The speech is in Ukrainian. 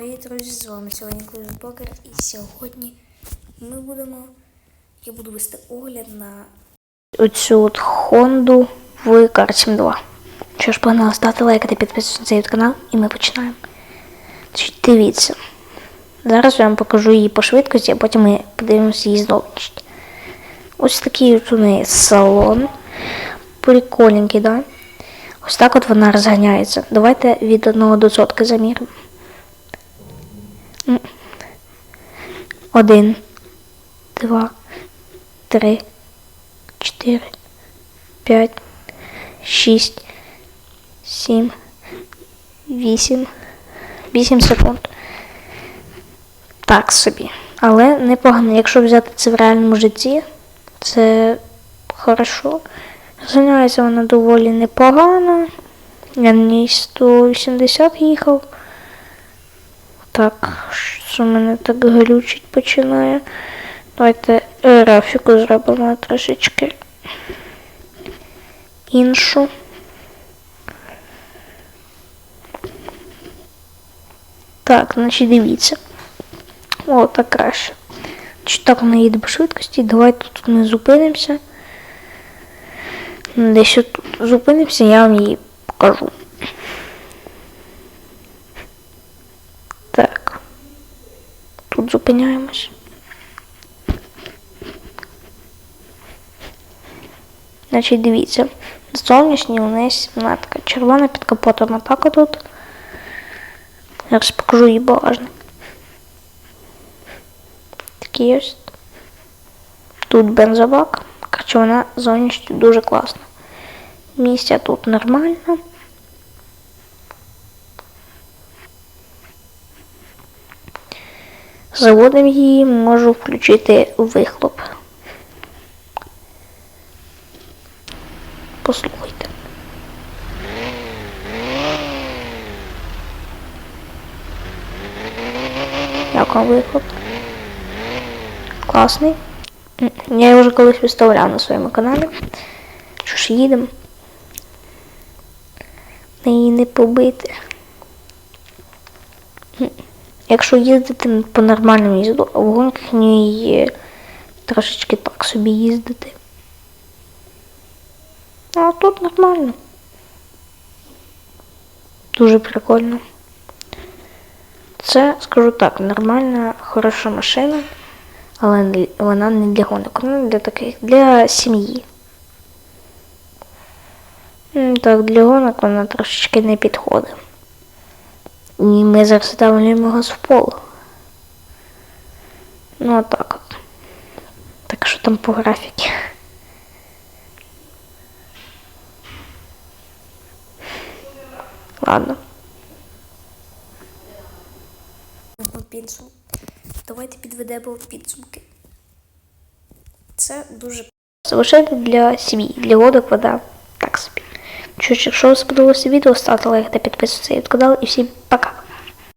Привіт, друзі! З вами сьогодні Клуж Блогер і сьогодні ми будемо. Я буду вести огляд на оцю от Хонду в Карсім 2. Що ж, погнали, ставте лайк та підписуйтесь на цей канал і ми починаємо. Значить, дивіться. Зараз я вам покажу її по швидкості, а потім ми подивимося її зовнішність. Ось такий от у неї салон. Прикольненький, да? Ось так от вона розганяється. Давайте від 1 до сотки заміримо. Один, два, три, чотири, п'ять, шість, сім, вісім, вісім секунд. Так собі. Але непогано. Якщо взяти це в реальному житті, це хорошо. Зганяється вона доволі непогано. Я на ній 180 їхав. Так, що мене так глючить починає. Давайте графіку зробимо трошечки іншу. Так, значить дивіться. О, так краще. Чи так вона їде по швидкості. Давайте тут ми зупинимося. Десь тут зупинимося, я вам її покажу. Так. Тут зупиняємось. Значить, дивіться. Зовнішній у неї вона така червона під капотом атака тут. Зараз покажу її багажник. Такий ось. Тут бензобак. Короче, вона зовнішньо дуже класна. Місця тут нормально. Заводом її можу включити вихлоп. Послухайте. Як вам вихлоп? Класний. Я його вже колись виставляв на своєму каналі. Що ж їдемо? На її не побити. Якщо їздити по нормальному їзду, а в гонках ні трошечки так собі їздити. А тут нормально. Дуже прикольно. Це, скажу так, нормальна, хороша машина, але вона не для гонок, вона для таких, для сім'ї. Так, для гонок вона трошечки не підходить. І ми зараз ставимо газ в пол. Ну, а так от. Так що там по графіки? Ладно. Давайте підведемо підсумки. Це дуже залишити для сім'ї, для годок вода. Ж, якщо вам сподобалося відео, ставте лайк та підписуйтесь на канал і всім пока.